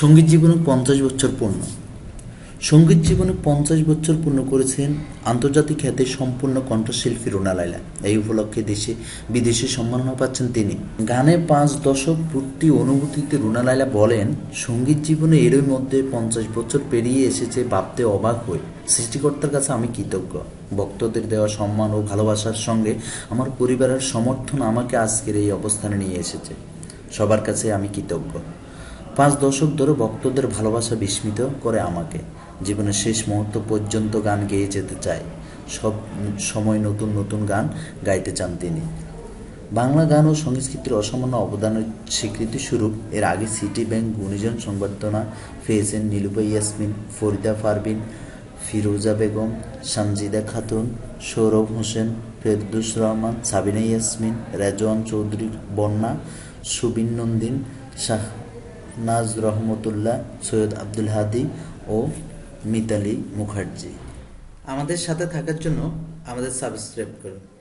সংগীত জীবনে পঞ্চাশ বছর পূর্ণ। সংগীত জীবনে পঞ্চাশ বছর পূর্ণ করেছেন আন্তর্জাতিক খ্যাতি সম্পূর্ণ কণ্ঠশিল্পী রুনা লাইলা এই উপলক্ষে দেশে, বিদেশে সম্মাননা পাচ্ছেন তিনি। গানে পাঁচ দশক পূর্তি অনুভূতিতে রুনা লাইলা বলেন, সংগীত জীবনে এরই মধ্যে পঞ্চাশ বছর পেরিয়ে এসেছে ভাবতে অবাক হয়ে। সৃষ্টিকর্তার কাছে আমি কৃতজ্ঞ। ভক্তদের দেওয়া সম্মান ও ভালোবাসার সঙ্গে আমার পরিবারের সমর্থন আমাকে আজকের এই অবস্থানে নিয়ে এসেছে। সবার কাছে আমি কৃতজ্ঞ। পাঁচ দশক ধরে ভক্তদের ভালোবাসা বিস্মিত করে আমাকে। জীবনের শেষ মুহূর্ত পর্যন্ত গান গেয়ে যেতে চাই সব সময় নতুন নতুন গান গাইতে চান তিনি। বাংলা গান ও সংস্কৃতির অসামান্য অবদানের স্বীকৃতি স্বরূপ এর আগে সিটি ব্যাংক, গুণীজন সংবর্ধনা পেয়েছেন নীলুপা ইয়াসমিন, ফরিদা পারবিন ফিরোজা বেগম, সানজিদা খাতুন, সৌরভ হোসেন, ফেরদুস রহমান, সাবিনা ইয়াসমিন, রেজওয়ান চৌধুরী, বন্যা, সুবিন নন্দিন, শাহ নাজ রহমতুল্লাহ, সৈয়দ আব্দুল হাদি ও মিতালি মুখার্জি। আমাদের সাথে থাকার জন্য আমাদের সাবস্ক্রাইব করুন।